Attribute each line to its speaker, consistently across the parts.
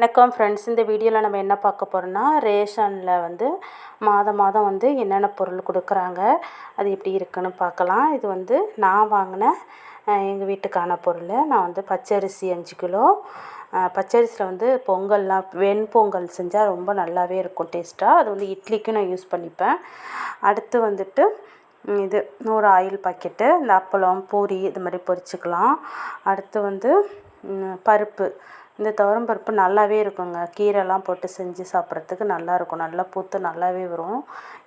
Speaker 1: வணக்கம் ஃப்ரெண்ட்ஸ் இந்த வீடியோவில் நம்ம என்ன பார்க்க போகிறோன்னா ரேஷனில் வந்து மாதம் மாதம் வந்து என்னென்ன பொருள் கொடுக்குறாங்க அது எப்படி இருக்குன்னு பார்க்கலாம். இது வந்து நான் வாங்கின எங்கள் வீட்டுக்கான பொருள். நான் வந்து பச்சரிசி அஞ்சு கிலோ. பச்சரிசியில் வந்து பொங்கல்லாம் வெண்பொங்கல் செஞ்சால் ரொம்ப நல்லாவே இருக்கும் டேஸ்ட்டாக அது வந்து இட்லிக்கும் நான் யூஸ் பண்ணிப்பேன். அடுத்து வந்துட்டு இது நூறு ஆயில் பாக்கெட்டு. இந்த அப்பளம் பூரி இது மாதிரி பொரிச்சுக்கலாம். அடுத்து வந்து பருப்பு. இந்த துவரம் பருப்பு நல்லாவே இருக்குங்க. கீரைலாம் போட்டு செஞ்சு சாப்பிட்றதுக்கு நல்லாயிருக்கும் நல்லா பூத்து நல்லாவே வரும்.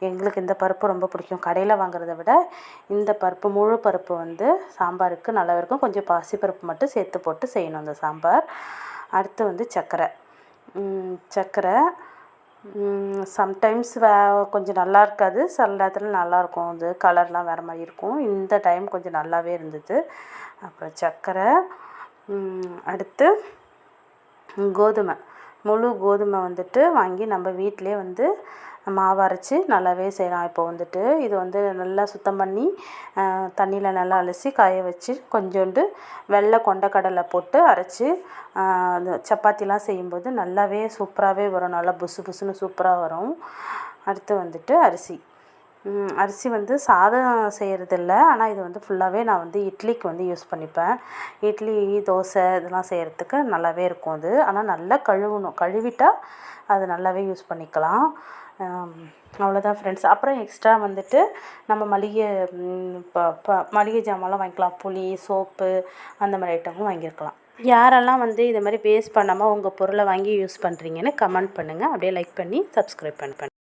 Speaker 1: எங்களுக்கு இந்த பருப்பு ரொம்ப பிடிக்கும். கடையில் வாங்குறத விட இந்த பருப்பு முழு பருப்பு வந்து சாம்பாருக்கு நல்லாவே இருக்கும். கொஞ்சம் பாசி பருப்பு மட்டும் சேர்த்து போட்டு செய்யணும் அந்த சாம்பார். அடுத்து வந்து சர்க்கரை சர்க்கரை சம்டைம்ஸ் வே கொஞ்சம் நல்லா இருக்காது. சில நேரத்தில் நல்லாயிருக்கும் அது கலர்லாம் வேறு மாதிரி இருக்கும். இந்த டைம் கொஞ்சம் நல்லாவே இருந்தது. அப்புறம் சர்க்கரை அடுத்து கோதுமை. முழு கோதுமை வந்துட்டு வாங்கி நம்ம வீட்டிலே வந்து மாவு அரைச்சி நல்லாவே செய்யலாம். இப்போ வந்துட்டு இது வந்து நல்லா சுத்தம் பண்ணி தண்ணியில் நல்லா அலசி காய வச்சு கொஞ்சோண்டு வெள்ளை கொண்டக்கடலை போட்டு அரைச்சி அந்த சப்பாத்திலாம் செய்யும்போது நல்லாவே சூப்பராகவே வரும். நல்லா புசு புசுன்னு சூப்பராக வரும். அடுத்து வந்துட்டு அரிசி. அரிசி வந்து சாதம் செய்கிறதில்ல ஆனால் இது வந்து ஃபுல்லாகவே நான் வந்து இட்லிக்கு வந்து யூஸ் பண்ணிப்பேன். இட்லி தோசை இதெல்லாம் செய்கிறதுக்கு நல்லாவே இருக்கும் அது. ஆனால் நல்லா கழுவணும். கழுவிட்டால் அது நல்லாவே யூஸ் பண்ணிக்கலாம். அவ்வளோதான் ஃப்ரெண்ட்ஸ் அப்புறம் எக்ஸ்ட்ரா வந்துட்டு நம்ம மளிகை ப மளிகை ஜாமான்லாம் வாங்கிக்கலாம். புளி சோப்பு அந்த மாதிரி ஐட்டமும் வாங்கியிருக்கலாம். யாரெல்லாம் வந்து இது மாதிரி வேஸ்ட் பண்ணாமல் உங்கள் பொருளை வாங்கி யூஸ் பண்ணுறீங்கன்னு கமெண்ட் பண்ணுங்கள் அப்படியே லைக் பண்ணி சப்ஸ்கிரைப் பண்ணி